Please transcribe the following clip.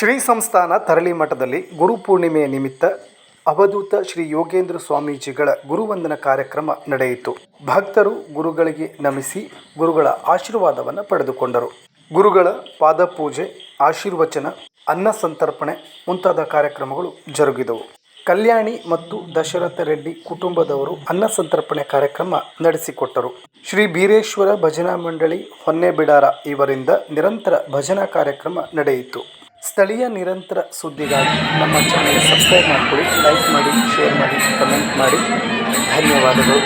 ಶ್ರೀ ಸಂಸ್ಥಾನ ತರಳಿ ಮಠದಲ್ಲಿ ಗುರುಪೂರ್ಣಿಮೆಯ ನಿಮಿತ್ತ ಅವಧೂತ ಶ್ರೀ ಯೋಗೇಂದ್ರ ಸ್ವಾಮೀಜಿಗಳ ಗುರುವಂದನ ಕಾರ್ಯಕ್ರಮ ನಡೆಯಿತು. ಭಕ್ತರು ಗುರುಗಳಿಗೆ ನಮಿಸಿ ಗುರುಗಳ ಆಶೀರ್ವಾದವನ್ನು ಪಡೆದುಕೊಂಡರು. ಗುರುಗಳ ಪಾದಪೂಜೆ, ಆಶೀರ್ವಚನ, ಅನ್ನ ಸಂತರ್ಪಣೆ ಮುಂತಾದ ಕಾರ್ಯಕ್ರಮಗಳು ಜರುಗಿದವು. ಕಲ್ಯಾಣಿ ಮತ್ತು ದಶರಥ ರೆಡ್ಡಿ ಕುಟುಂಬದವರು ಅನ್ನ ಸಂತರ್ಪಣೆ ಕಾರ್ಯಕ್ರಮ ನಡೆಸಿಕೊಟ್ಟರು. ಶ್ರೀ ಬೀರೇಶ್ವರ ಭಜನಾ ಮಂಡಳಿ ಹೊನ್ನೆಬಿಡಾರ ಇವರಿಂದ ನಿರಂತರ ಭಜನಾ ಕಾರ್ಯಕ್ರಮ ನಡೆಯಿತು. ಸ್ಥಳೀಯ ನಿರಂತರ ಸುದ್ದಿಗಾಗಿ ನಮ್ಮ ಚಾನೆಲ್ ಸಬ್ಸ್ಕ್ರೈಬ್ ಮಾಡಿಕೊಳ್ಳಿ ಲೈಕ್ ಮಾಡಿ ಶೇರ್ ಮಾಡಿ ಕಮೆಂಟ್ ಮಾಡಿ. ಧನ್ಯವಾದಗಳು.